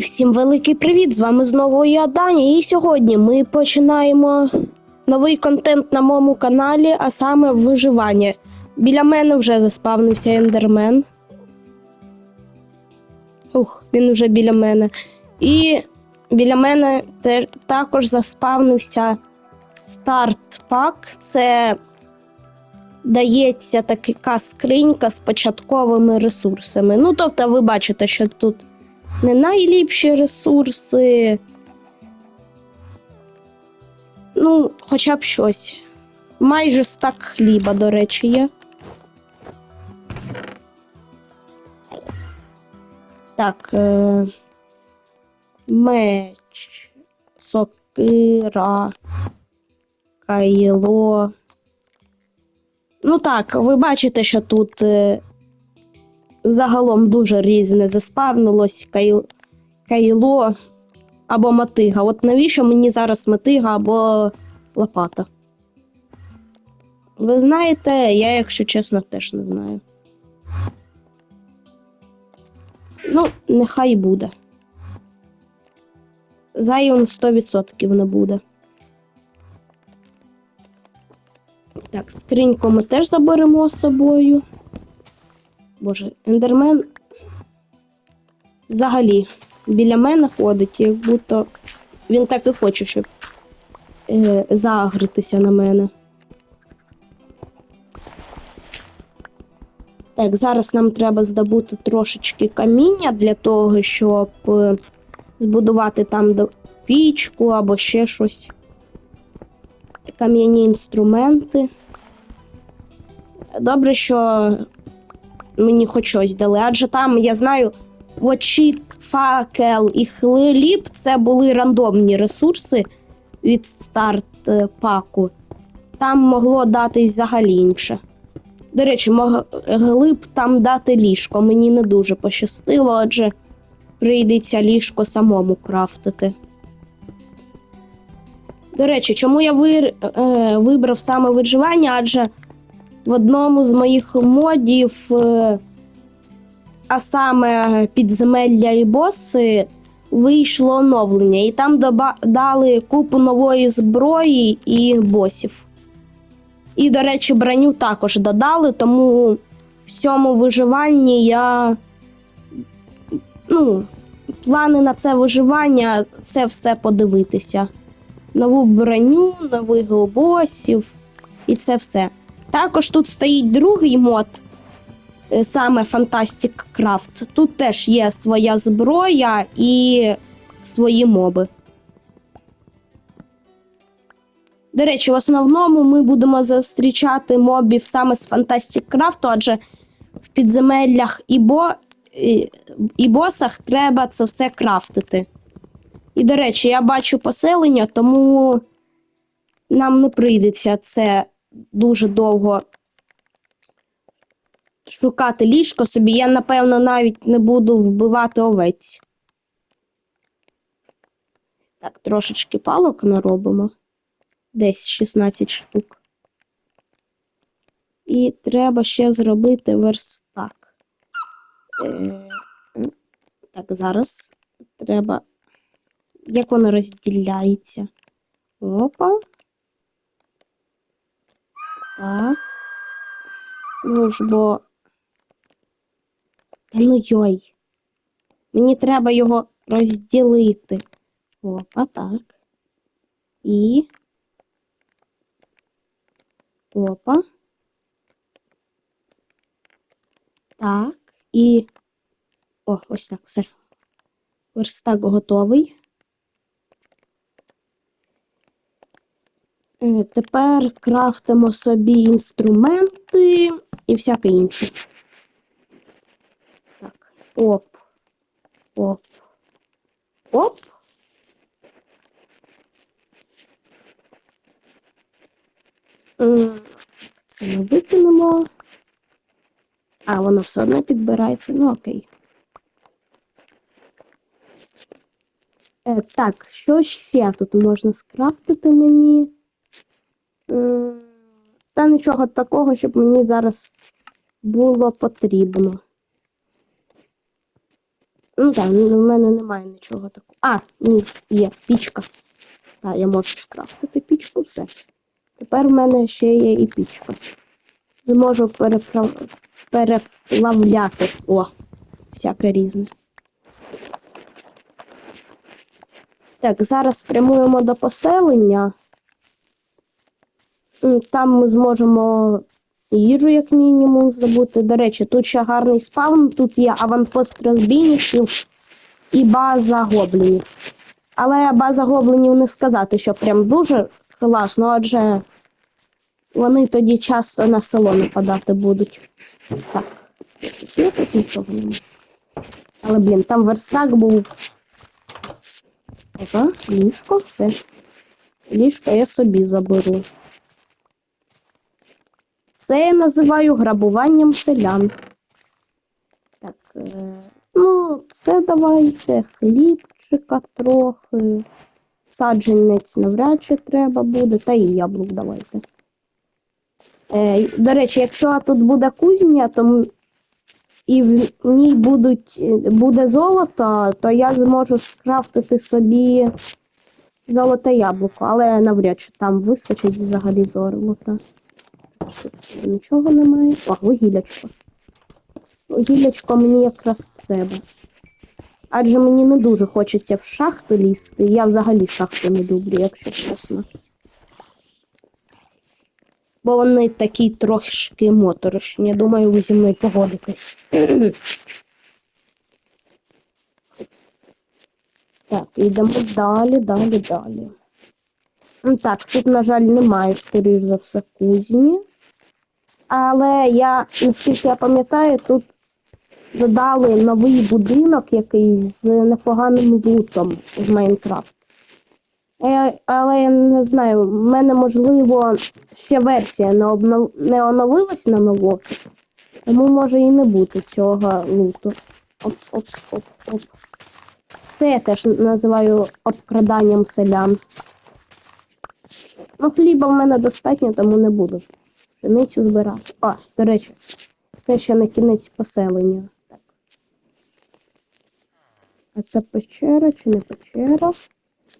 всім великий привіт! З вами знову я Даня, і сьогодні ми починаємо новий контент на моєму каналі, а саме виживання. Біля мене вже заспавнився ендермен. Ух, він вже біля мене. І біля мене також заспавнився старт пак. Це дається така скринька з початковими ресурсами. Ну, тобто, ви бачите, що тут не найліпші ресурси. Ну, хоча б щось. Майже стак хліба, до речі, є. Так. Е... Меч, сокира, кайло. Ну так, ви бачите, що тут е, загалом дуже різне заспавнилось кайл... кайло або мотига. От навіщо мені зараз мотига або лопата? Ви знаєте, я, якщо чесно, теж не знаю. Ну, нехай буде. Зайвим 100% не буде. Так, скриньку ми теж заберемо з собою. Боже, ендермен взагалі біля мене ходить, як будто він так і хоче, щоб е, заагритися на мене. Так, зараз нам треба здобути трошечки каміння для того, щоб е, збудувати там пічку або ще щось. Кам'яні інструменти. Добре, що мені хоч щось дали, адже там, я знаю, Вочіт, факел і хліб це були рандомні ресурси від старт паку. Там могло дати взагалі інше. До речі, могли б там дати ліжко. Мені не дуже пощастило, адже прийдеться ліжко самому крафтити. До речі, чому я вир... е, вибрав саме виживання? Адже в одному з моїх модів, е, а саме підземелля і боси, вийшло оновлення, і там дали купу нової зброї і босів. І, до речі, броню також додали, тому в цьому виживанні я. Ну, плани на це виживання це все подивитися. Нову броню, нових босів і це все. Також тут стоїть другий мод, е, саме Fantastic Craft. Тут теж є своя зброя і свої моби. До речі, в основному ми будемо зустрічати мобів саме з Fantastic Craft, адже в підземеллях і, бо, і, і босах треба це все крафтити. І, до речі, я бачу поселення, тому нам не прийдеться це дуже довго шукати ліжко собі. Я, напевно, навіть не буду вбивати овець. Так, трошечки палок наробимо. Десь 16 штук. І треба ще зробити верстак. Е, так, зараз треба. Як воно розділяється? Опа. Так. Ну ж бо. Ну йой. Мені треба його розділити. Опа, так. І. Опа. Так. І. О, ось так, все. Верстак готовий. Тепер крафтимо собі інструменти і всяке інше. Так, оп. Оп. Оп. Це ми викинемо. А, воно все одно підбирається. Ну окей. Е, так, що ще тут можна скрафтити мені? М, Та нічого такого, щоб мені зараз було потрібно. Ну так, в мене немає нічого такого. А, ні, є пічка. Так, я можу скрафтити пічку, все. Тепер в мене ще є і пічка. Зможу переправ... переплавляти. О, всяке різне. Так, зараз спрямуємо до поселення. Там ми зможемо їжу, як мінімум, здобути. До речі, тут ще гарний спаун, тут є аванпост розбійників і база гоблінів. Але база гоблінів не сказати, що прям дуже класно, адже вони тоді часто на село нападати будуть. Так, всі тут нічого немає. Але, блін, там верстак був. Ага, ліжко, все. Ліжко я собі заберу. Це я називаю грабуванням селян. Так, е, ну, це давайте хлібчика трохи. Саджанець навряд чи треба буде, та і яблук давайте. Е, до речі, якщо тут буде кузня, то і в ній будуть, е, буде золото, то я зможу скрафтити собі золоте яблуко, але навряд чи там вистачить взагалі золота. Нічого немає. О, вугіллячко. Вугіллячко мені якраз треба. Адже мені не дуже хочеться в шахту лізти. Я взагалі шахти не люблю, якщо чесно. Бо вони такі трошки моторошні. Я думаю, ви зі мною погодитесь. так, йдемо далі, далі, далі. Так, тут, на жаль, немає, скоріш за все, кузні. Але я, наскільки я пам'ятаю, тут додали новий будинок якийсь з непоганим лутом з Майнкрафт. Е, але я не знаю, в мене, можливо, ще версія не, обнов... не оновилась на нову, тому може і не бути цього луту. Оп, оп, оп, оп. Це я теж називаю обкраданням селян. Ну, хліба в мене достатньо, тому не буду пшеницю збирати. А, до речі, це ще не кінець поселення. Так. А це печера чи не печера?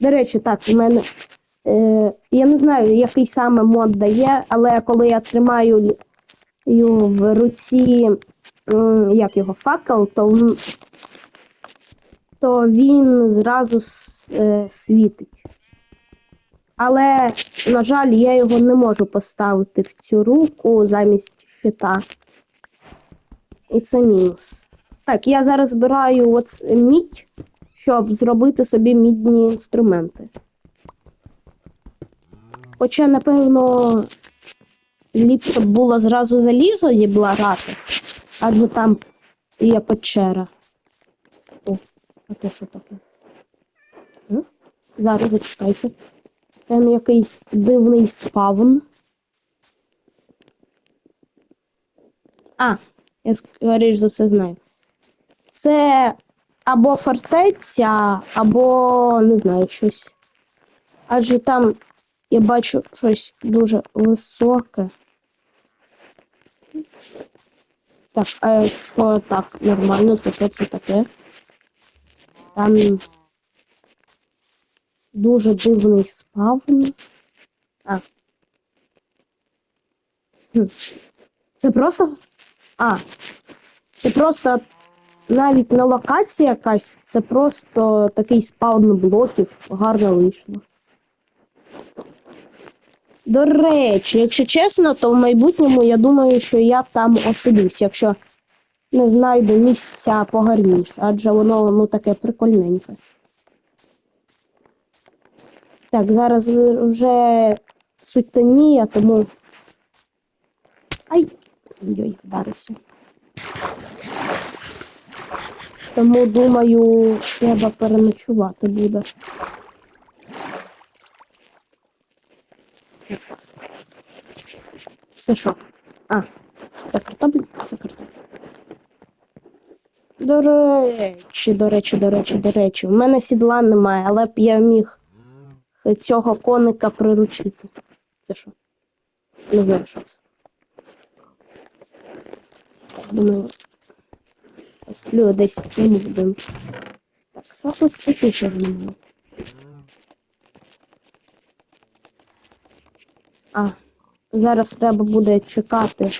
До речі, так, у мене. Е, я не знаю, який саме мод дає, але коли я тримаю в руці, як його факел, то, то він зразу е, світить. Але, на жаль, я його не можу поставити в цю руку замість щита. І це мінус. Так, я зараз збираю мідь, щоб зробити собі мідні інструменти. Хоча, напевно, ліпше б було зразу залізо зібрати, адже там є печера. О, а то що таке? Зараз зачекайте. Там якийсь дивний спавн. А, я скоріш за все знаю. Це або фортеця, або не знаю щось. Адже там я бачу щось дуже високе. Так, а якщо так нормально, то що це таке? Там дуже дивний спавн. А. Це просто. А. Це просто навіть не локація якась, це просто такий спаун блоків. Гарно вийшло. До речі, якщо чесно, то в майбутньому я думаю, що я там оселюсь, якщо не знайду місця погарніше, адже воно ну таке прикольненьке. Так, зараз вже сутеніє, тому. Ай! Ой, вдарився. Тому думаю, треба переночувати буде. Це що? А, це картоплю? Це картоплю. До речі, до речі, до речі, до речі. У мене сідла немає, але б я міг цього коника приручити. Це що? Не знаю, що це. Думаю. Посплю десь в цьому будинку. Так, що тут світиться в ньому? А, зараз треба буде чекати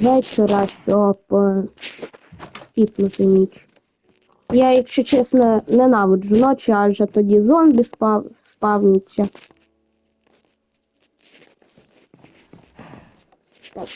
вечора, щоб е, скіпнути ніч. Я, якщо чесно, ненавиджу ночі, адже тоді зомбі спав... спавняться. Так.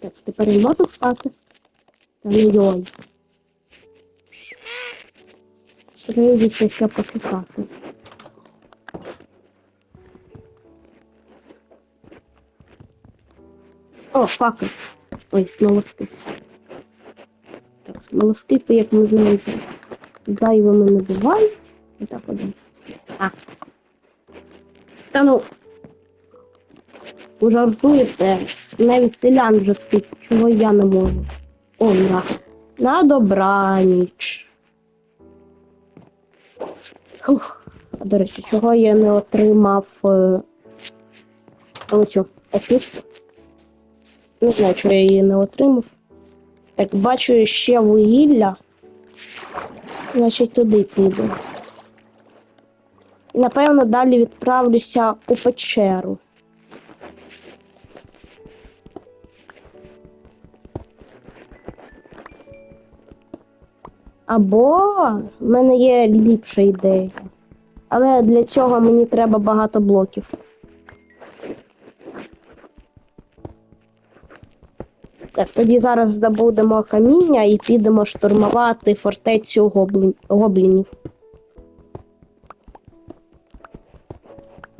Так, тепер я можу спати? Та йой. Прийдеться ще пошукати. О, факел. Ой, смолоскип. Так, смолоскипи, як ми знаємо, зайвими не бувають. І так один. А. Та ну. Ви жартуєте, навіть селян вже спить, чого я не можу. О, на. На добраніч. Ух. А до речі, чого я не отримав е... оцю очистку? Не знаю, чого я її не отримав. Так, бачу ще вугілля. Значить, туди піду. І, напевно, далі відправлюся у печеру. Або в мене є ліпша ідея. Але для цього мені треба багато блоків. Так, тоді зараз здобудемо каміння і підемо штурмувати фортецю гоблін... гоблінів.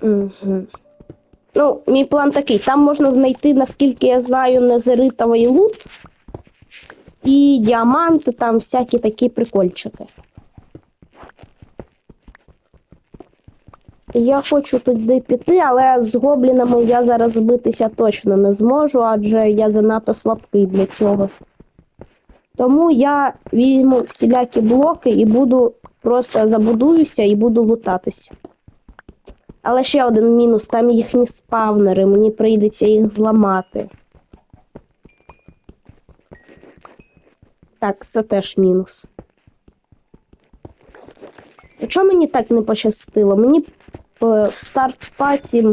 Угу. Ну, мій план такий: там можна знайти, наскільки я знаю, незеритовий лут і діаманти, там всякі такі прикольчики. Я хочу туди піти, але з гоблінами я зараз збитися точно не зможу, адже я занадто слабкий для цього. Тому я візьму всілякі блоки і буду просто забудуюся і буду лутатися. Але ще один мінус, там їхні спавнери, мені прийдеться їх зламати. Так, це теж мінус. Якщо мені так не пощастило, мені в старт паті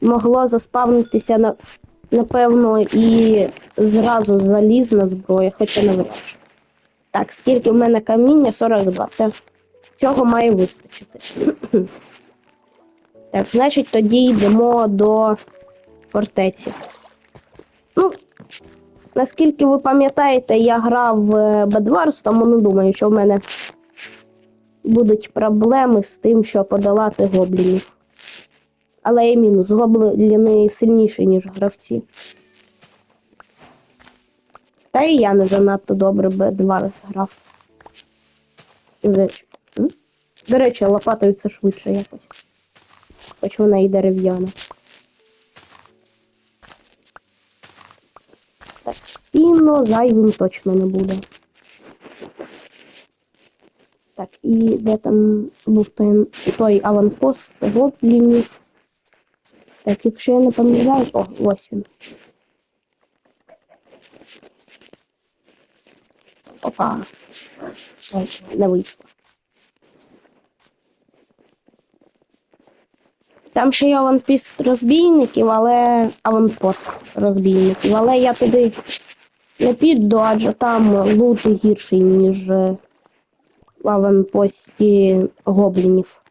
могло заспавнитися на, напевно і зразу залізна зброя, хоча не вирішую. Так, скільки в мене каміння? 42. Це цього має вистачити. так, значить, тоді йдемо до фортеці. Ну, наскільки ви пам'ятаєте, я грав в Bedwars, тому не думаю, що в мене будуть проблеми з тим, щоб подолати гоблінів. Але є мінус. Гобліни сильніші, ніж гравці. Та і я не занадто добре Bedwars грав. До речі, м? До речі, лопатою це швидше якось. Хоч вона і дерев'яна. Так, сіно зайвим точно не буде. Так, і де там був той, той аванпост гоблінів. Так, якщо я не пам'ятаю, о, ось він. Опа. Ой, не вийшло. Там ще є аванпіст розбійників, але аванпост розбійників. Але я туди не піду, адже там лут гірший, ніж е, в аванпості гоблінів.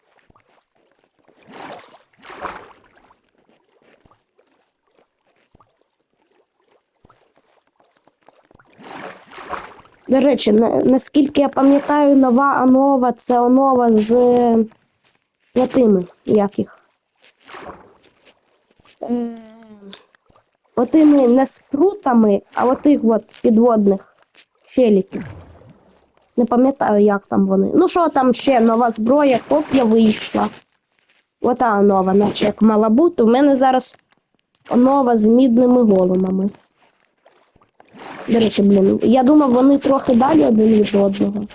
До речі, на, наскільки я пам'ятаю, нова Анова це Анова з е, тими, як їх. Е, отими не спрутами, а отих от підводних челіків. Не пам'ятаю, як там вони. Ну що там ще нова зброя, коп'я вийшла. Ота нова, наче як мала бути. У мене зараз нова з мідними големами. До речі, блін, я думав, вони трохи далі один від одного.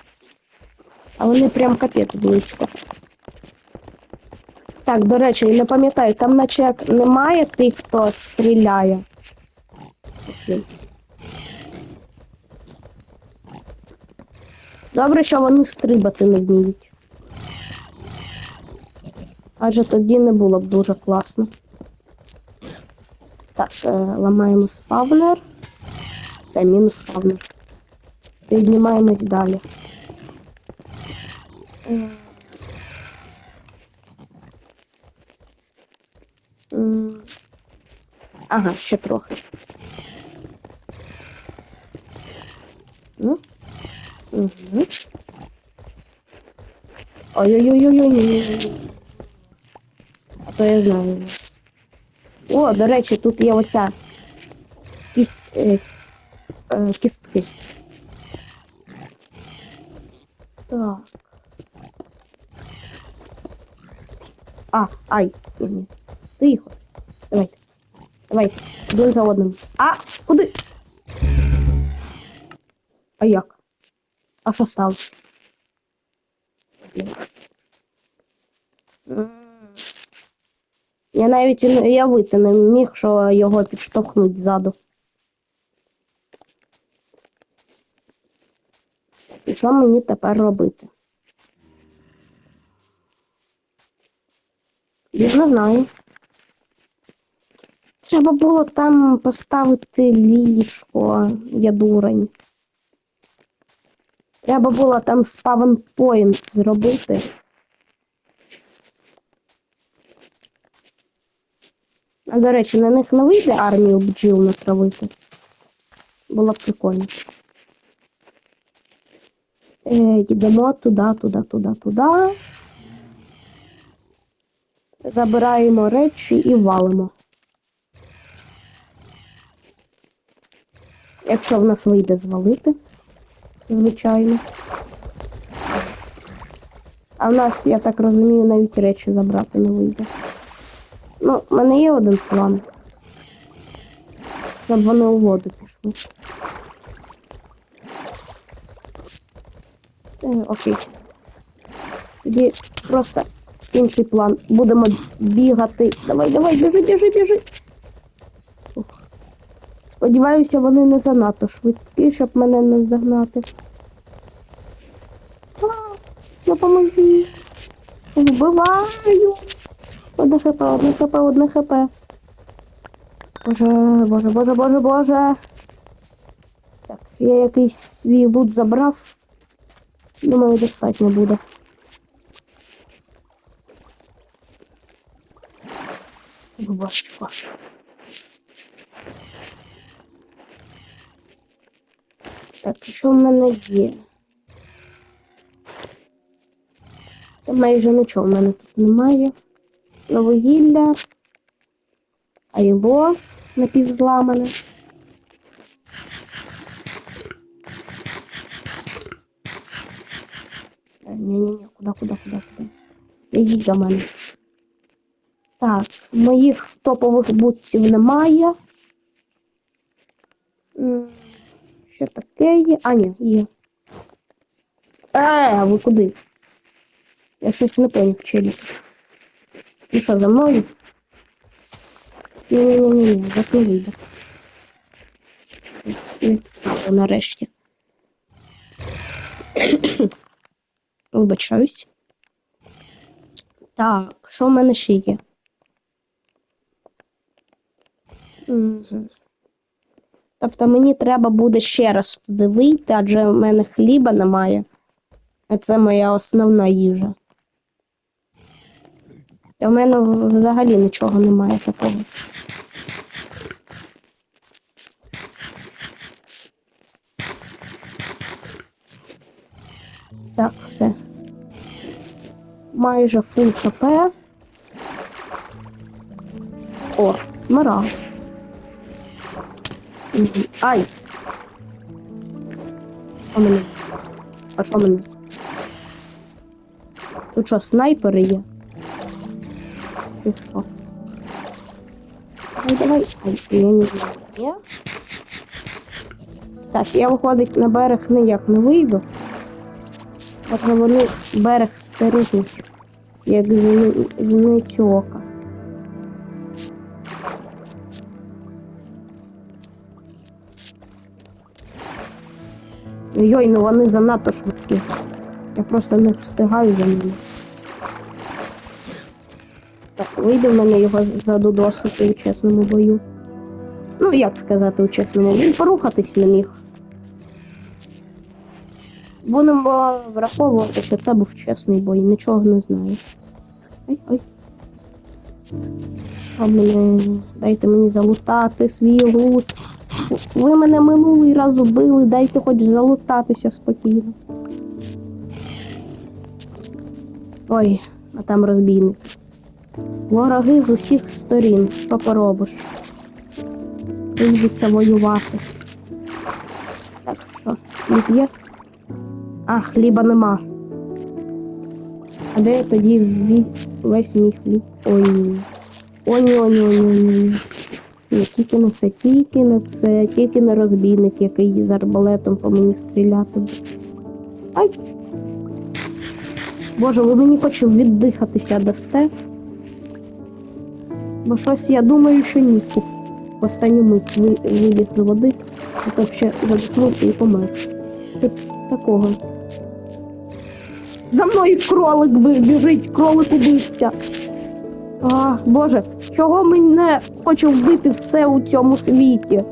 А вони прям капець близько. Так, до речі, я не пам'ятаю, там наче як немає тих, хто стріляє. Добре, що вони стрибати не вміють. Адже тоді не було б дуже класно. Так, е, ламаємо спавнер. Це мінус спавнер. Піднімаємось далі. Ага, ще трохи. Ну. Угу. Ой-ой-ой-ой-ой. А то я знаю. О, до речі, тут є оця кіс, е, е, кістки. Так. А, ай. Тихо. Давайте. Давайте. Один за одним. А, куди? А як? А що сталося? Я навіть уявити не міг, що його підштовхнуть ззаду. І що мені тепер робити? Я не знаю. Треба було там поставити ліжко, я дурень. Треба було там спавн-поінт зробити. А до речі, на них не вийде армію бджіл натравити. Було б прикольно. Е, йдемо туди, туди, туди, туди. Забираємо речі і валимо. Якщо в нас вийде звалити, звичайно. А в нас, я так розумію, навіть речі забрати не вийде. Ну, в мене є один план. Щоб вони у воду пішли. Е, окей. Тоді просто інший план. Будемо бігати. Давай, давай, біжи, біжи, біжи. Сподіваюся, вони не занадто швидкі, щоб мене не здогнати. А, допоможи. Вбиваю. Одне хп, одне хп, одне хп. Боже, боже, боже, боже, боже. Так, я якийсь свій лут забрав. Думаю, достатньо буде. Бабачко. Так, що в мене є? Та майже нічого в мене тут немає. Новогілля. Айво напівзламане. Ні-ні-ні, куди, куди, куди, куди. Ідіть до мене. Так, моїх топових бутсів немає. Що таке є? А, ні, є. Е, ви куди? Я щось не поняв, челі. І що, за мною? Ні-ні-ні, вас не вийде. Відстало нарешті. Вибачаюсь. Так, що в мене ще є? Угу. Тобто мені треба буде ще раз туди вийти, адже в мене хліба немає. А це моя основна їжа. В мене взагалі нічого немає такого. Так, все. Майже фул хп. О, смарагд. Ай! А мене? А що мене? Тут що, снайпери є? Ти що? Давай, давай. Ай, ні, ні, ні. Так, я виходить на берег ніяк не вийду. Може вони берег стережуть. як зни- знитьока. Йой, ну вони занадто швидкі. Я просто не встигаю за ними. Так, вийде в мене його задудосити у чесному бою. Ну, як сказати у чесному, він порухатись не міг. Будемо враховувати, що це був чесний бой, нічого не знаю. Ой, ой. А мене, дайте мені залутати свій лут. Ви мене минулий раз вбили, дайте хоч залутатися спокійно. Ой, а там розбійник. Вороги з усіх сторін. Що поробиш? Прийдеться воювати. Так, що, хліб є? А, хліба нема. А де я тоді весь мій хліб? Ой. Ой, тільки не це, тільки не це, тільки не розбійник, який з арбалетом по мені стріляти. Ай. Боже, ви мені хоч віддихатися дасте. Бо щось я думаю, що ні. В останню мить ви, виліз з води, а то ще задихнувся і помер. Тут такого. За мною кролик біжить, кролик убивця. А, Боже, чого мене хоче вбити все у цьому світі?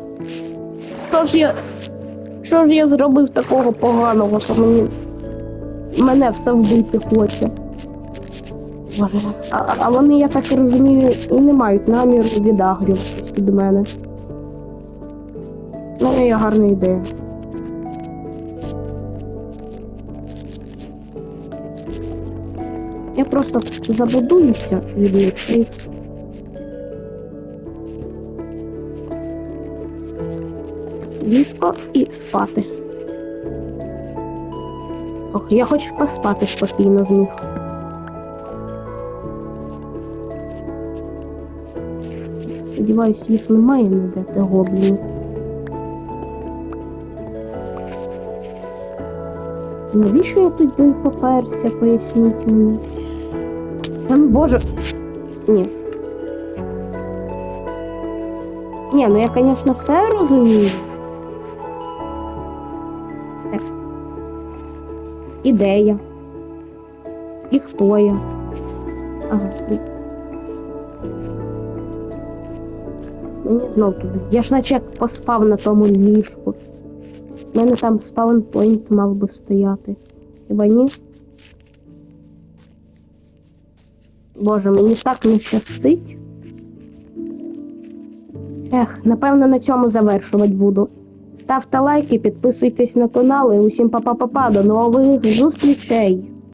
Що ж я. Що ж я зробив такого поганого, що мені. Мене все вбити хоче. Боже, а, а вони, я так розумію, і не мають наміру відагрюватись від мене. У мене є гарна ідея. Я просто забудуюся і відлічиться. Ліжко і спати. Ох, я хоч поспати спокійно зміг. Сподіваюсь, їх немає ніде де гоблінів. Навіщо я туди поперся, поясніть мені? Та ну боже. Ні. Ні, ну я, звісно, все розумію. І де я? І хто я? Ага. Мені знов туди. Я ж наче поспав на тому ліжку. У мене там спаунпойнт мав би стояти. Хіба ні? Боже, мені так не щастить. Ех, напевно, на цьому завершувати буду. Ставте лайки, підписуйтесь на канал і усім па-па-па-па, до нових зустрічей!